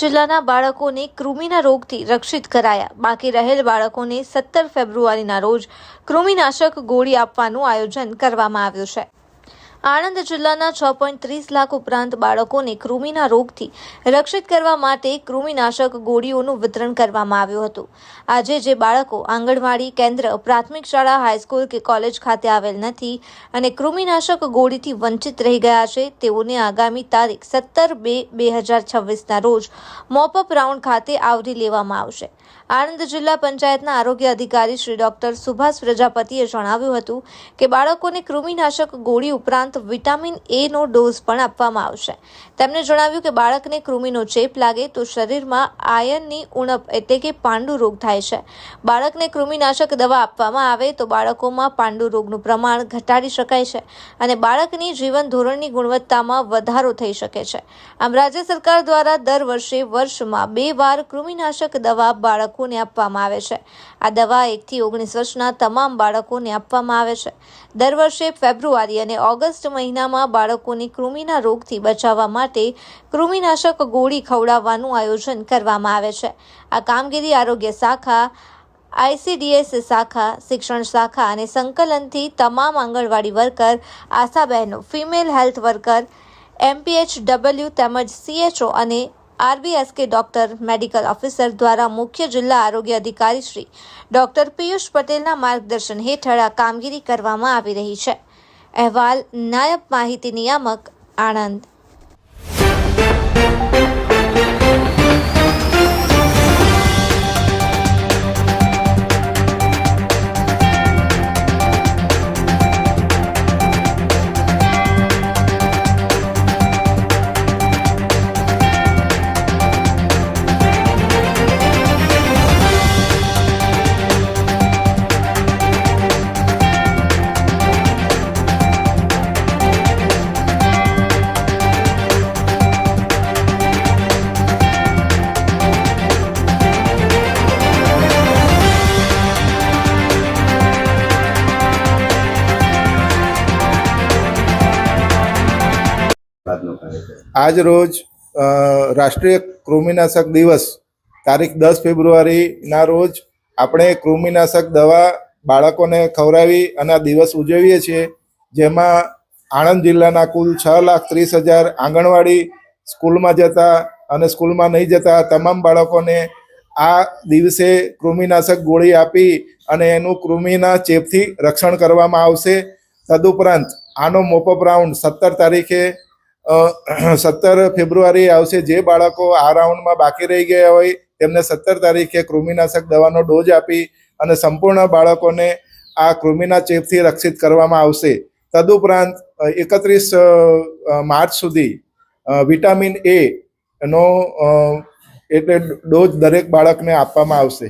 જિલ્લાના બાળકોને કૃમિના રોગથી રક્ષિત કરાયા. બાકી રહેલ બાળકોને સત્તર ફેબ્રુઆરીના રોજ કૃમિનાશક ગોળી આપવાનું આયોજન કરવામાં આવ્યું છે. આણંદ જિલ્લાના છ પોઈન્ટ ત્રીસ લાખ ઉપરાંત બાળકોને કૃમિના રોગથી રક્ષિત કરવા માટે કૃમિનાશક ગોળીઓનું વિતરણ કરવામાં આવ્યું હતું. આજે જે બાળકો આંગણવાડી કેન્દ્ર, પ્રાથમિક શાળા, હાઈસ્કૂલ કે કોલેજ ખાતે આવેલ નથી અને કૃમિનાશક ગોળીથી વંચિત રહી ગયા છે, તેઓને આગામી તારીખ સત્તર બે બે હજાર છવ્વીસના રોજ મોપઅપ રાઉન્ડ ખાતે આવરી લેવામાં આવશે. આણંદ જિલ્લા પંચાયતના આરોગ્ય અધિકારી શ્રી ડોક્ટર સુભાષ પ્રજાપતિએ જણાવ્યું હતું કે બાળકોને કૃમિનાશક ગોળી ઉપરાંત વિટામિન એ નો ડોઝ પણ આપવામાં આવશે. તેમણે જણાવ્યું કે બાળકને કૃમિનો ચેપ લાગે તો શરીરમાં આયનની ઉણપ એટલે કે પાંડુ રોગ થાય છે. બાળકને કૃમિનાશક દવા આપવામાં આવે તો બાળકોમાં પાંડુ રોગનું પ્રમાણ ઘટાડી શકાય છે અને બાળકની જીવન ધોરણની ગુણવત્તામાં વધારો થઈ શકે છે. આમ રાજ્ય સરકાર દ્વારા દર વર્ષે વર્ષમાં બે વાર કૃમિનાશક દવા બાળકોને આપવામાં આવે છે. આ દવા એકથી ઓગણીસ વર્ષના તમામ બાળકોને આપવામાં આવે છે. દર વર્ષે ફેબ્રુઆરી અને ઓગસ્ટ મહિનામાં બાળકોને કૃમિના રોગથી બચાવવા માટે કૃમિનાશક ગોળી ખવડાવવાનું આયોજન કરવામાં આવે છે. આ કામગીરી આરોગ્ય શાખા, આઈસીડીએસ શાખા, શિક્ષણ શાખા અને સંકલનથી તમામ આંગણવાડી વર્કર આશા બહેનો female health worker MPH W તેમજ સીએચઓ અને આરબીએસકે ડોક્ટર, મેડિકલ ઓફિસર દ્વારા મુખ્ય જિલ્લા આરોગ્ય અધિકારી શ્રી ડોક્ટર પિયુષ પટેલના માર્ગદર્શન હેઠળ આ કામગીરી કરવામાં આવી રહી છે. અહેવાલ નાયબ માહિતી નિયામક આણંદ. આજ રોજ રાષ્ટ્રીય કૃમિનાશક દિવસ, તારીખ દસ ફેબ્રુઆરીના રોજ આપણે કૃમિનાશક દવા બાળકોને ખવડાવી અને આ દિવસ ઉજવીએ છીએ, જેમાં આણંદ જિલ્લાના કુલ છ લાખ ત્રીસ હજાર આંગણવાડી સ્કૂલમાં જતા અને સ્કૂલમાં નહીં જતા તમામ બાળકોને આ દિવસે કૃમિનાશક ગોળી આપી અને એનું કૃમિના ચેપથી રક્ષણ કરવામાં આવશે. તદુપરાંત આનો મોપઅપ રાઉન્ડ સત્તર તારીખે સત્તર ફેબ્રુઆરી આવશે. જે બાળકો આ રાઉન્ડમાં બાકી રહી ગયા હોય, તેમને સત્તર તારીખે કૃમિનાશક દવાનો ડોઝ આપી અને સંપૂર્ણ બાળકોને આ કૃમિના ચેપથી રક્ષિત કરવામાં આવશે. તદુપરાંત એકત્રીસ માર્ચ સુધી વિટામિન એ નો એટલે ડોઝ દરેક બાળકને આપવામાં આવશે.